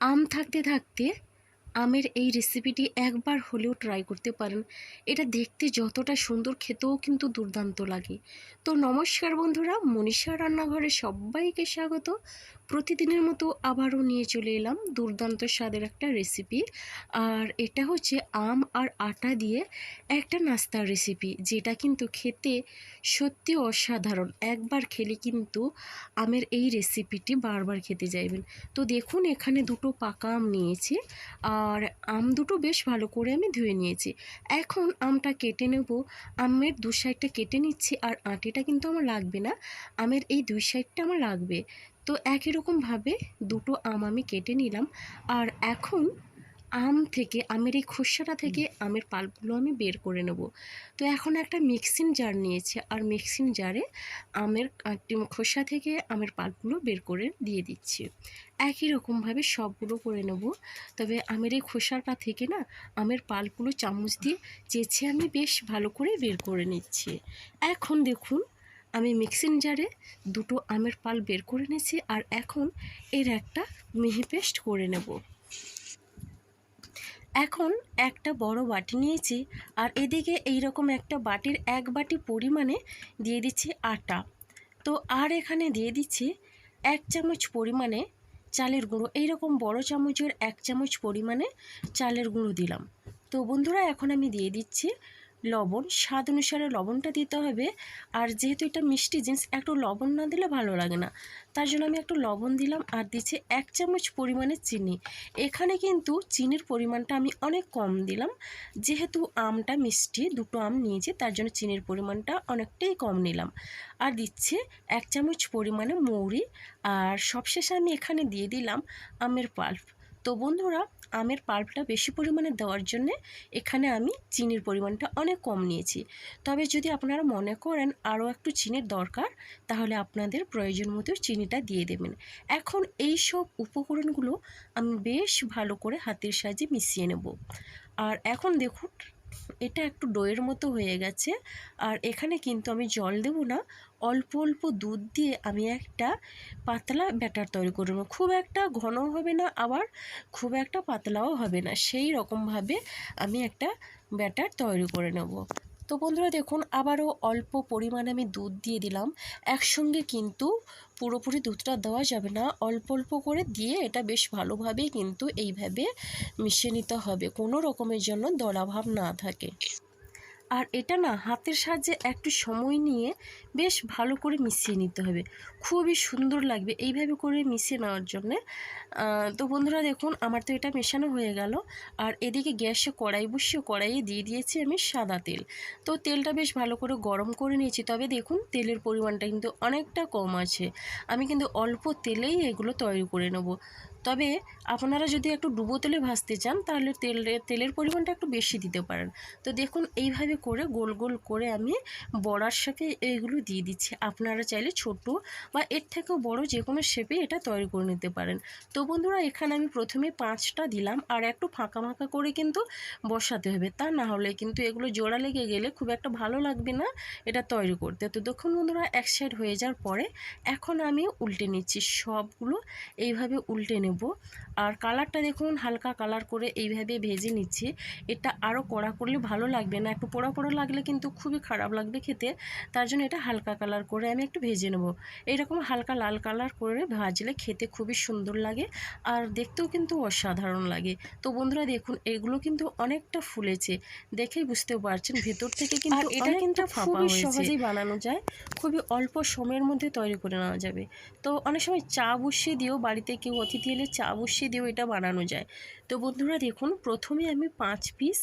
আম থাকতে থাকতে আমের এই রেসিপিটি একবার হলেও ট্রাই করতে পারেন। এটা দেখতে যতটা সুন্দর, খেতেও কিন্তু দুর্দান্ত লাগে। তো নমস্কার বন্ধুরা মনীষা রান্নাঘরে সবাইকে স্বাগত। প্রতিদিনের মতো আবারও নিয়ে চলে এলাম দুর্দান্ত স্বাদের একটা রেসিপি আর এটা হচ্ছে আম আর আটা দিয়ে একটা নাস্তার রেসিপি যেটা কিন্তু খেতে সত্যি অসাধারণ। একবার খেলে কিন্তু আমের এই রেসিপিটি বারবার খেতে যাইবেন। তো দেখুন, এখানে দুটো পাকা আম নিয়েছি আর আম দুটো বেশ ভালো করে আমি ধুয়ে নিয়েছি। এখন আমটা কেটে নেব। আমের দু সাইডটা কেটে নিচ্ছি আর আটিটা কিন্তু আমার লাগবে না। আমের এই দুই সাইডটা আমার লাগবে। তো একই রকমভাবে দুটো আম আমি কেটে নিলাম। আর এখন আম থেকে আমের এই খোসাটা থেকে আমের পাল্পগুলো আমি বের করে নেব। তো এখন একটা মিক্সিং জার নিয়েছি আর মিক্সিং জারে আমের খোসা থেকে আমের পাল্পগুলো বের করে দিয়ে দিচ্ছি। একই রকমভাবে সবগুলো করে নেব। তবে আমের এই খোসাটা থেকে না আমের পাল্পগুলো চামচ দিয়ে চেঁচে আমি বেশ ভালো করে বের করে নিচ্ছি। এখন দেখুন আমি মিক্সিং জারে দুটো আমের পাল বের করে নিয়েছি আর এখন এর একটা মিহি পেস্ট করে নেব। এখন একটা বড় বাটি নিয়েছি আর এদিকে এই রকম একটা বাটির এক বাটি পরিমাণে দিয়ে দিচ্ছি আটা। তো আর এখানে দিয়ে দিচ্ছি এক চামচ পরিমাণে চালের গুঁড়ো। এইরকম বড় চামচের এক চামচ পরিমাণে চালের গুঁড়ো দিলাম। তো বন্ধুরা, এখন আমি দিয়ে দিচ্ছি লবণ, স্বাদ অনুসারে লবণটা দিতে হবে। আর যেহেতু এটা মিষ্টি জিনিস, একটু লবণ না দিলে ভালো লাগে না। তার জন্য আমি একটু লবণ দিলাম আর দিচ্ছি এক চামচ পরিমাণে চিনি। এখানে কিন্তু চিনির পরিমাণটা আমি অনেক কম দিলাম। যেহেতু আমটা মিষ্টি, দুটো আম নিয়েছি, তার জন্য চিনির পরিমাণটা অনেকটাই কম নিলাম। আর দিচ্ছে এক চামচ পরিমাণে মৌরি। আর সবশেষে আমি এখানে দিয়ে দিলাম আমের পাল্প। তো বন্ধুরা আমের পাল্পটা বেশি পরিমাণে দেওয়ার জন্যে এখানে আমি চিনির পরিমাণটা অনেক কম নিয়েছি। তবে যদি আপনারা মনে করেন আরও একটু চিনির দরকার, তাহলে আপনাদের প্রয়োজন মতো চিনিটা দিয়ে দেবেন। এখন এই সব উপকরণগুলো আমি বেশ ভালো করে হাতের সাহায্যে মিশিয়ে নেব। আর এখন দেখুন এটা একটু ডোয়ের মতো হয়ে গেছে। আর এখানে কিন্তু আমি জল দেব না। অল্প অল্প দুধ দিয়ে আমি একটা পাতলা ব্যাটার তৈরি করে নেব। খুব একটা ঘন হবে না আবার খুব একটা পাতলাও হবে না। সেই রকমভাবে আমি একটা ব্যাটার তৈরি করে নেব। তো বন্ধুরা দেখুন, আবারও অল্প পরিমাণে আমি দুধ দিয়ে দিলাম। একসঙ্গে কিন্তু পুরোপুরি দুধটা দেওয়া যাবে না। অল্প অল্প করে দিয়ে এটা বেশ ভালোভাবেই কিন্তু এইভাবে মিশিয়ে নিতে হবে। কোনো রকমের জন্য দলাভাব না থাকে। আর এটা না হাতের সাহায্যে একটু সময় নিয়ে বেশ ভালো করে মিশিয়ে নিতে হবে। খুবই সুন্দর লাগবে এইভাবে করে মিশিয়ে নেওয়ার জন্যে। তো বন্ধুরা দেখুন, আমার তো এটা মেশানো হয়ে গেল। আর এদিকে গ্যাসে কড়াই বসিয়ে কড়াইয়ে দিয়ে দিয়েছি আমি সাদা তেল। তো তেলটা বেশ ভালো করে গরম করে নিয়েছি। তবে দেখুন, তেলের পরিমাণটা কিন্তু অনেকটা কম আছে। আমি কিন্তু অল্প তেলেই এগুলো তৈরি করে নেব। তবে আপনারা যদি একটু ডুবো তেলে ভাজতে চান, তাহলে তেল, তেলের পরিমাণটা একটু বেশি দিতে পারেন। তো দেখুন, এইভাবে করে গোল গোল করে আমি বড়ার সাথে এইগুলো দিয়ে দিচ্ছি। আপনারা চাইলে ছোট বা এর থেকেও বড় যে কোনো শেপে এটা তৈরি করে নিতে পারেন। তো বন্ধুরা, এখানে আমি প্রথমে পাঁচটা দিলাম, আর একটু ফাঁকা ফাঁকা করে কিন্তু বসাতে হবে। তা না হলে কিন্তু এগুলো জোড়া লেগে গেলে খুব একটা ভালো লাগবে না এটা তৈরি করতে। তো দেখুন বন্ধুরা, এক সাইড হয়ে যাওয়ার পরে এখন আমি উল্টে নিচ্ছি সবগুলো। এইভাবে উল্টে নেব। আর কালারটা দেখুন হালকা কালার করে এইভাবে ভেজে নিচ্ছি। এটা আরও কড়া করলে ভালো লাগবে না। একটু পোড়া পোড়া লাগলে কিন্তু খুবই খারাপ লাগবে খেতে। তার জন্য এটা হালকা কালার করে আমি একটু ভেজে নেব। এইরকম হালকা লাল কালার করে ভাজলে খেতে খুবই সুন্দর লাগে আর দেখতেও কিন্তু অসাধারণ লাগে। তো বন্ধুরা দেখুন এগুলো কিন্তু অনেকটা ফুলেছে। দেখেই বুঝতে পারছেন ভেতর থেকে কিন্তু এটা কিন্তু খুবই সহজেই বানানো যায়। খুবই অল্প সময়ের মধ্যে তৈরি করে নেওয়া যাবে। তো অনেক সময় চা বসিয়ে দিয়েও বাড়িতে কেউ অতিথি এলে চা বসিয়ে দিয়েও এটা বানানো যায়। তো বন্ধুরা দেখুন, প্রথমে আমি পাঁচ পিস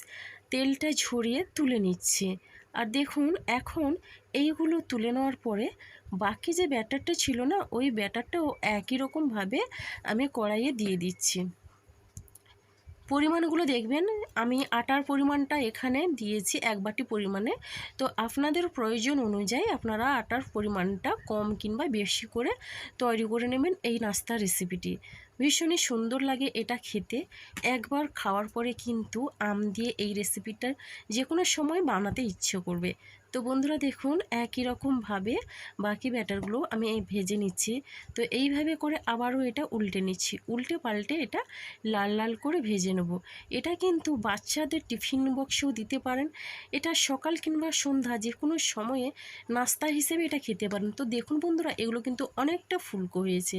তেলটা ঝরিয়ে তুলে নিচ্ছি। আর দেখুন, এখন এইগুলো তুলে নেওয়ার পরে বাকি যে ব্যাটারটা ছিল না, ওই ব্যাটারটাও একই রকমভাবে আমি কড়াইয়ে দিয়ে দিচ্ছি। পরিমাণগুলো দেখবেন, আমি আটার পরিমাণটা এখানে দিয়েছি এক বাটি পরিমাণে। তো আপনাদের প্রয়োজন অনুযায়ী আপনারা আটার পরিমাণটা কম কিংবা বেশি করে তৈরি করে নেবেন এই নাস্তার রেসিপিটি ভীষণই সুন্দর লাগে এটা খেতে। একবার খাওয়ার পরে কিন্তু আম দিয়ে এই রেসিপিটা যে কোনো সময় বানাতে ইচ্ছে করবে। তো বন্ধুরা দেখুন, একই রকমভাবে বাকি ব্যাটারগুলো আমি এই ভেজে নিচ্ছি। তো এইভাবে করে আবারও এটা উল্টে নিচ্ছি। উল্টে পাল্টে এটা লাল লাল করে ভেজে নেব। এটা কিন্তু বাচ্চাদের টিফিন বক্সেও দিতে পারেন। এটা সকাল কিংবা সন্ধ্যা যে কোনো সময়ে নাস্তা হিসেবে এটা খেতে পারেন। তো দেখুন বন্ধুরা, এগুলো কিন্তু অনেকটা ফুলকো হয়েছে।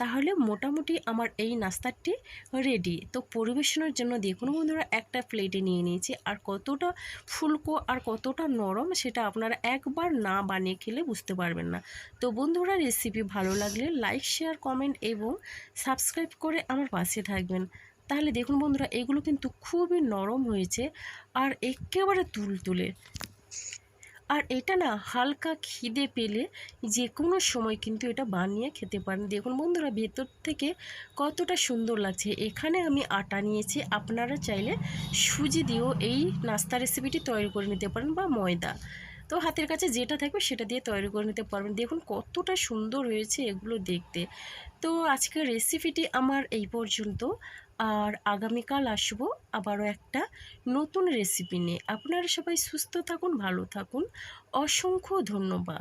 তাহলে মোটামুটি আমার এই নাস্তাটি রেডি তো পরিবেশনের জন্য দেখুন বন্ধুরা, একটা প্লেটে নিয়ে নিয়েছি। আর কতটা ফুলকো আর কতটা নরম সেটা আপনারা একবার না বানিয়ে খেলে বুঝতে পারবেন না। তো বন্ধুরা রেসিপি ভালো লাগলে লাইক শেয়ার কমেন্ট এবং সাবস্ক্রাইব করে আমার পাশে থাকবেন। তাহলে দেখুন বন্ধুরা, এগুলো কিন্তু খুবই নরম হয়েছে আর একেবারে তুলতুলে। আর এটা না হালকা খিদে পেলে যে কোনো সময় কিন্তু এটা বানিয়ে খেতে পারেন। দেখুন বন্ধুরা, ভেতর থেকে কতটা সুন্দর লাগছে। এখানে আমি আটা নিয়েছি। আপনারা চাইলে সুজি দিয়েও এই নাস্তা রেসিপিটি তৈরি করে নিতে পারেন বা ময়দা। তো হাতের কাছে যেটা থাকবে সেটা দিয়ে তৈরি করে নিতে পারবেন। দেখুন কতটা সুন্দর হয়েছে এগুলো দেখতে। তো আজকের রেসিপিটি আমার এই পর্যন্ত। আর আগামীকাল আসব আবারও একটা নতুন রেসিপি নিয়ে। আপনারা সবাই সুস্থ থাকুন, ভালো থাকুন। অসংখ্য ধন্যবাদ।